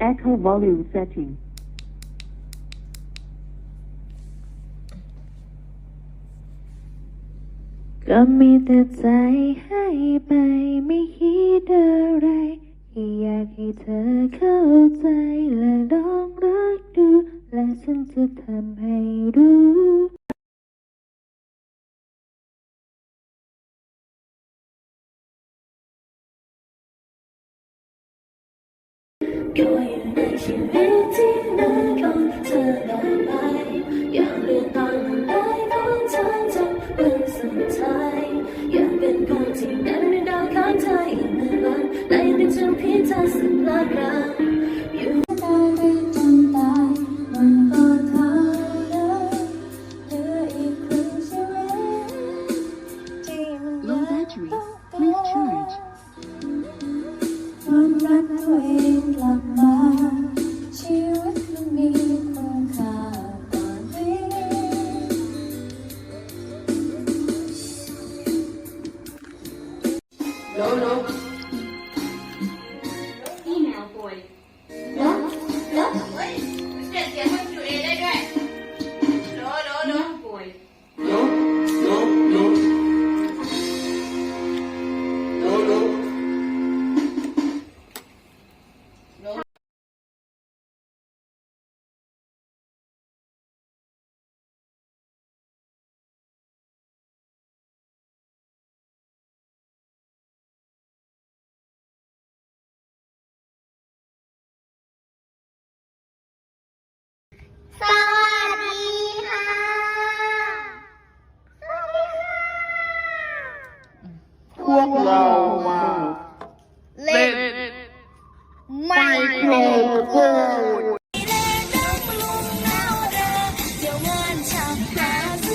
Echo volume setting. ก็มีแต่ใจให้ไปไม่คิดอะไรแค่อยากให้เธอเข้าใจและลองรักดู และฉันจะทำให้รู้ ก็อยู่ในชีวิตที่มันของเธอต่อไปอยากเรียนตอนได้ของเธอจนวันสุดท้ายอยากเป็นคนที่นั้นเป็นดาวข้างเธออีกหนึ่งวันและยังเป็นพียงเธอสักละรั้ง No, no. กเรามา เล่นไมโครโฟนต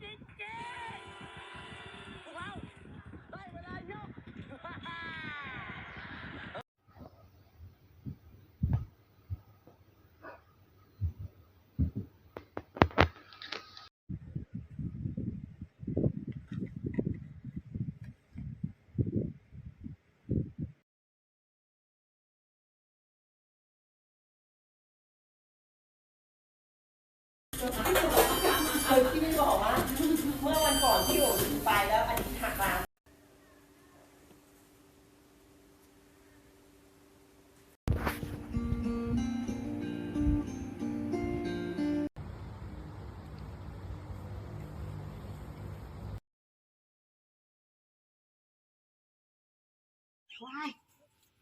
Golden Girls!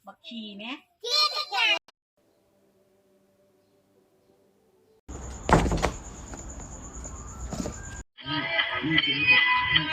บักขี่ไหมนี่คือ